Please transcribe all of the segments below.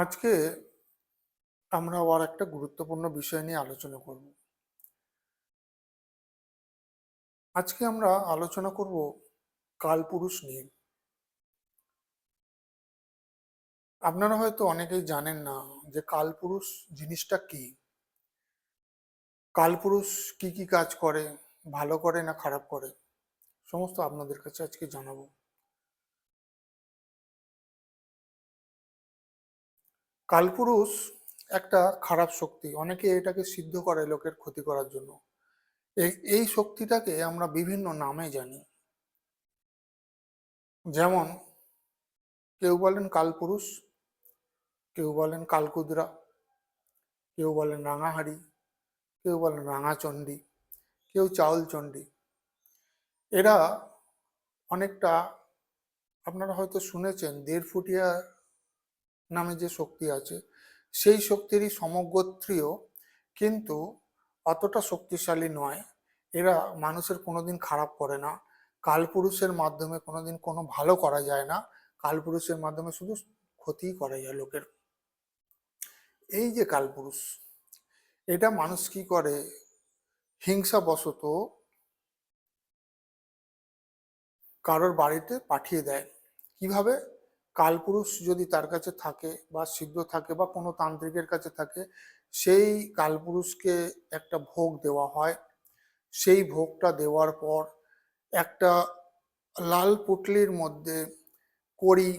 আজকে আমরা আবার একটা গুরুত্বপূর্ণ বিষয় নিয়ে আলোচনা করব। আজকে আমরা আলোচনা করব কালপুরুষ নিয়ে। আপনারা হয়তো অনেকেই জানেন না যে কালপুরুষ জিনিসটা কি? কালপুরুষ কি কি কাজ করে, ভালো করে না খারাপ করে? সমস্ত আপনাদের কাছে আজকে জানাব। কালপুরুষ একটা খারাপ শক্তি। অনেকে এটাকে সিদ্ধ করে লোকের ক্ষতি করার জন্য। এই শক্তিটাকে আমরা বিভিন্ন নামে জানি। যেমন, কেউ বলেন কালপুরুষ, কেউ বলেন কালকুদরা, কেউ বলেন রাঙাহাড়ি, কেউ বলেন রাঙাচণ্ডী, কেউ চাউল চণ্ডী এরা অনেকটা, আপনারা হয়তো শুনেছেন, দেড় ফুটিয়া নামে যে শক্তি আছে, সেই শক্তিরই সমগোত্রীয়, কিন্তু অতটা শক্তিশালী নয়। এরা মানুষের কোনোদিন খারাপ করে না। কালপুরুষের মাধ্যমে কোনোদিন কোনো ভালো করা যায় না। কালপুরুষের মাধ্যমে শুধু ক্ষতিই করা যায় লোকের। এই যে কালপুরুষ, এটা মানুষ কি করে? হিংসা হিংসাবশত কারোর বাড়িতে পাঠিয়ে দেয়। কীভাবে? কালপুরুষ যদি তার কাছে থাকে বা সিদ্ধ থাকে বা কোনো তান্ত্রিকের কাছে থাকে, সেই কালপুরুষকে একটা ভোগ দেওয়া হয়। সেই ভোগটা দেওয়ার পর একটা লাল পুটলির মধ্যে করি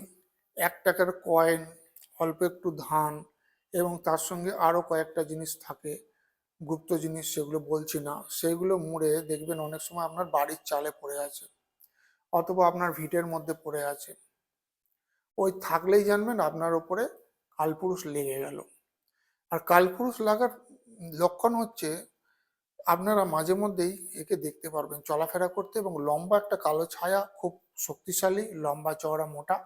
এক টাকার কয়েন, অল্প একটু ধান এবং তার সঙ্গে আরও কয়েকটা জিনিস থাকে, গুপ্ত জিনিস সেগুলো বলছি না, সেগুলো মুড়ে দেখবেন অনেক সময় আপনার বাড়ির চালে পড়ে আছে অথবা আপনার ভিটের মধ্যে পড়ে আছে। ওই থাকলেই জানবেন আপনার ওপরে কালপুরুষ লেগে গেল। আর কালপুরুষ লাগার লক্ষণ হচ্ছে আপনারা মাঝে মধ্যেই একে দেখতে পারবেন চলাফেরা করতে এবং লম্বা একটা কালো ছায়া খুব শক্তিশালী, লম্বা চওড়া মোটা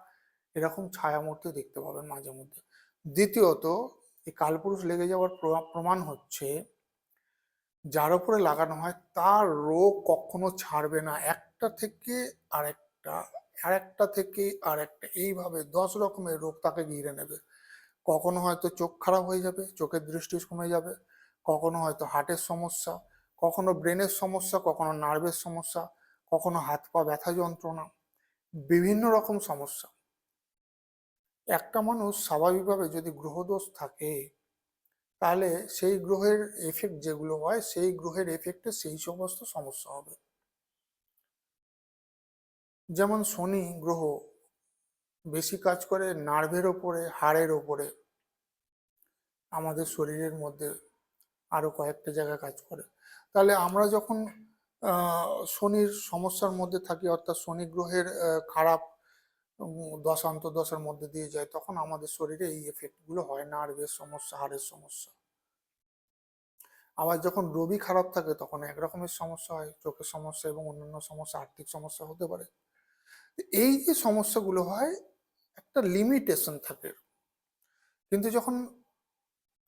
এরকম ছায়া মূর্তি দেখতে পাবেন মাঝে মধ্যে। দ্বিতীয়ত, এই কালপুরুষ লেগে যাওয়ার প্রমাণ হচ্ছে যার উপরে লাগানো হয় তার রোগ কখনো ছাড়বে না। একটা থেকে আরেকটা আরেকটা থেকে আরেকটা, এইভাবে দশ রকমের রোগ তাকে ঘিরে নেবে। কখনো হয়তো চোখ খারাপ হয়ে যাবে, চোখের দৃষ্টি কমে যাবে, কখনো হয়তো হার্টের সমস্যা, কখনো ব্রেনের সমস্যা, কখনো নার্ভের সমস্যা, কখনো হাত পা ব্যথা যন্ত্রণা, বিভিন্ন রকম সমস্যা। একটা মানুষ স্বাভাবিকভাবে যদি গ্রহদোষ থাকে, তাহলে সেই গ্রহের এফেক্ট যেগুলো হয়, সেই গ্রহের এফেক্টে সেই সমস্ত সমস্যা হবে। যেমন শনি গ্রহ বেশি কাজ করে নার্ভের ওপরে, হাড়ের ওপরে, আমাদের শরীরের মধ্যে আরও কয়েকটা জায়গায় কাজ করে। তাহলে আমরা যখন শনির সমস্যার মধ্যে থাকি, অর্থাৎ শনি গ্রহের খারাপ দশান্ত দশের মধ্যে দিয়ে যায়, তখন আমাদের শরীরে এই এফেক্টগুলো হয়, নার্ভের সমস্যা, হাড়ের সমস্যা। আবার যখন রবি খারাপ থাকে, তখন একরকমের সমস্যা হয়, চোখের সমস্যা এবং অন্যান্য সমস্যা, আর্থিক সমস্যা হতে পারে। এই যে সমস্যাগুলো হয়, একটা লিমিটেশন থাকে। কিন্তু যখন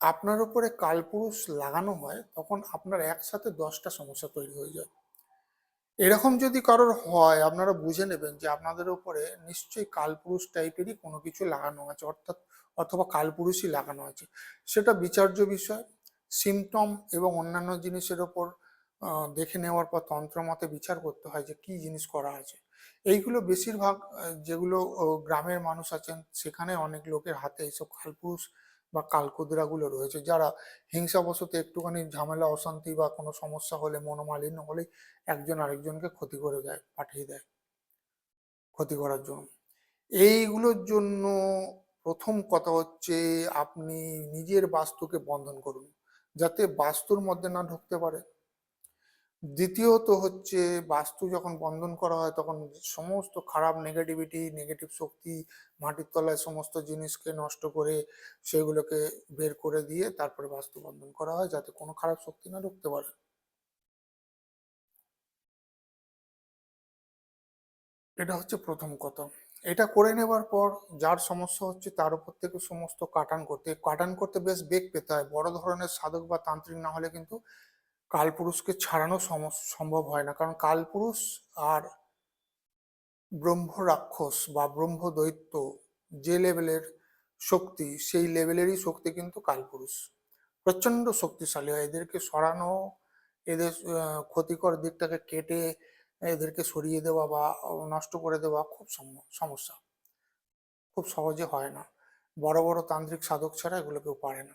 আপনার উপরে কালপুরুষ লাগানো হয়, তখন আপনার একসাথে দশটা সমস্যা তৈরি হয়ে যায়। এরকম যদি কারোর হয়, আপনারা বুঝে নেবেন যে আপনাদের উপরে নিশ্চয়ই কালপুরুষ টাইপেরই কোনো কিছু লাগানো আছে, অর্থাৎ অথবা কালপুরুষই লাগানো আছে। সেটা বিচার্য বিষয় সিমটম এবং অন্যান্য জিনিসের ওপর দেখে নেওয়ার পর তন্ত্র মতে বিচার করতে হয় যে কি জিনিস করা আছে এইগুলো বেশিরভাগ যেগুলো গ্রামের মানুষ আছেন, সেখানে অনেক লোকের হাতে এইসব কালপুরুষ বা কালকুদরাগুলো রয়েছে, যারা হিংসাবশত একটুখানি ঝামেলা, অশান্তি বা কোনো সমস্যা হলে, মনোমালিন্য হলে একজন আরেকজনকে ক্ষতি করে দেয়, পাঠিয়ে দেয়, ক্ষতি করার জন্য। এইগুলোর জন্য প্রথম কথা হচ্ছে আপনি নিজের বাস্তুকে বন্ধন করুন, যাতে বাস্তুর মধ্যে না ঢুকতে পারে। দ্বিতীয়ত হচ্ছে বাস্তু যখন বন্ধন করা হয়, তখন সমস্ত খারাপ নেগেটিভিটি নেগেটিভ শক্তি মাটির তলায় সমস্ত জিনিসকে নষ্ট করে সেগুলোকে বের করে দিয়ে তারপরে বাস্তু বন্ধন করা হয়, যাতে কোনো খারাপ শক্তি না ঢুকতে পারে। এটা হচ্ছে প্রথম কথা। এটা করে নেবার পর যার সমস্যা হচ্ছে তার উপর থেকে সমস্ত কাটান করতে কাটান করতে বেশ বেগ পেতে হয়। বড় ধরনের সাধক বা তান্ত্রিক না হলে কিন্তু কালপুরুষকে ছাড়ানো সম্ভব হয় না। কারণ কালপুরুষ আর ব্রহ্ম রাক্ষস বা ব্রহ্ম দৈত্য যে লেভেলের শক্তি, সেই লেভেলেরই শক্তি কিন্তু কালপুরুষ। প্রচণ্ড শক্তিশালী হয়। এদেরকে সরানো, এদের ক্ষতিকর দিকটাকে কেটে এদেরকে সরিয়ে দেওয়া বা নষ্ট করে দেওয়া খুব সম- সমস্যা। খুব সহজে হয় না। বড় বড় তান্ত্রিক সাধক ছাড়া এগুলো কেউ পারে না।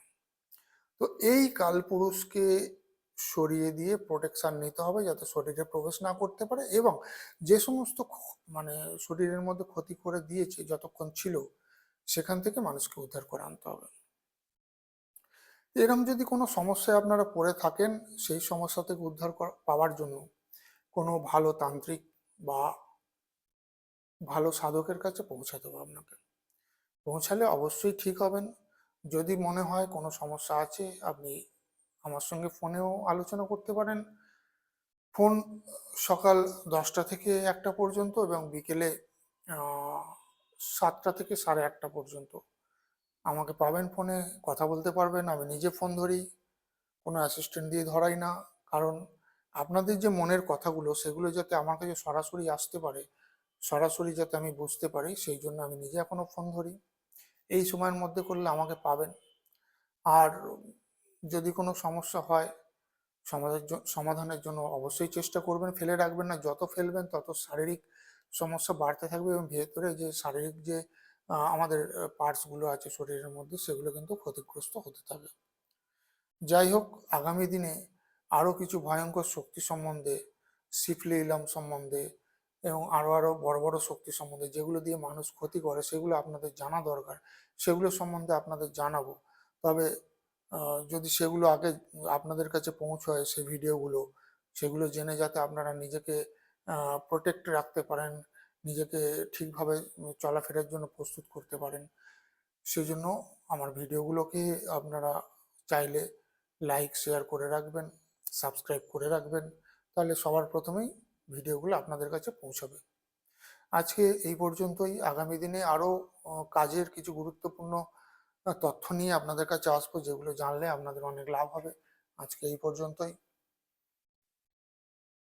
তো এই কালপুরুষকে সরিয়ে দিয়ে প্রোটেকশন নিতে হবে যাতে শরীরে প্রবেশ না করতে পারে এবং যে সমস্ত মানে শরীরের মধ্যে ক্ষতি করে দিয়েছে যতক্ষণ ছিল, সেখান থেকে মানুষকে উদ্ধার করে আনতে হবে। এরকম যদি কোনো সমস্যায় আপনারা পড়ে থাকেন, সেই সমস্যা থেকে উদ্ধার পাওয়ার জন্য কোনো ভালো তান্ত্রিক বা ভালো সাধকের কাছে পৌঁছাতে হবে আপনাকে। পৌঁছালে অবশ্যই ঠিক হবেন। যদি মনে হয় কোনো সমস্যা আছে, আপনি আমার সঙ্গে ফোনেও আলোচনা করতে পারেন। ফোন সকাল দশটা থেকে একটা পর্যন্ত এবং বিকেলে সাতটা থেকে সাড়ে আটটা পর্যন্ত। আমাকে পাবেন ফোনে, কথা বলতে পারবেন, আমি নিজে ফোন ধরি, কোনো অ্যাসিস্ট্যান্ট দিয়ে ধরাই না। কারণ আপনাদের যে মনের কথাগুলো, সেগুলো যাতে আমার কাছে সরাসরি আসতে পারে, সরাসরি যাতে আমি বুঝতে পারি, সেই জন্য আমি নিজে এখনও ফোন ধরি। এই সময়ের মধ্যে করলে আমাকে পাবেন। আর যদি কোনো সমস্যা হয় সমাধানের জ- সমাধানের জন্য অবশ্যই চেষ্টা করবেন। ফেলে রাখবেন না। যত ফেলবেন, তত শারীরিক সমস্যা বাড়তে থাকবে এবং ভেতরে যে শারীরিক যে আমাদের পার্টসগুলো আছে শরীরের মধ্যে, সেগুলো কিন্তু ক্ষতিগ্রস্ত হতে থাকে। যাই হোক, আগামী দিনে আরও কিছু ভয়ঙ্কর শক্তি সম্বন্ধে সিফলি ইলাম সম্বন্ধে এবং আরও আরও বড় বড় শক্তি সম্বন্ধে যেগুলো দিয়ে মানুষ ক্ষতি করে, সেগুলো আপনাদের জানা দরকার। সেগুলো সম্বন্ধে আপনাদের জানাব। তবে যদি সেগুলো আগে আপনাদের কাছে পৌঁছয় সেই ভিডিওগুলো, সেগুলো জেনে যাতে আপনারা নিজেকে প্রোটেক্ট রাখতে পারেন, নিজেকে ঠিকভাবে চলাফেরার জন্য প্রস্তুত করতে পারেন, সেজন্য আমার ভিডিওগুলোকে আপনারা চাইলে লাইক শেয়ার করে রাখবেন সাবস্ক্রাইব করে রাখবেন, তাহলে সবার প্রথমেই ভিডিওগুলো আপনাদের কাছে পৌঁছাবে। আজকে এই পর্যন্তই। আগামী দিনে আরও কাজের কিছু গুরুত্বপূর্ণ তথ্য নিয়ে আপনাদের কাছে আসব যেগুলো জানলে আপনাদের অনেক লাভ হবে। আজকে এই পর্যন্তই।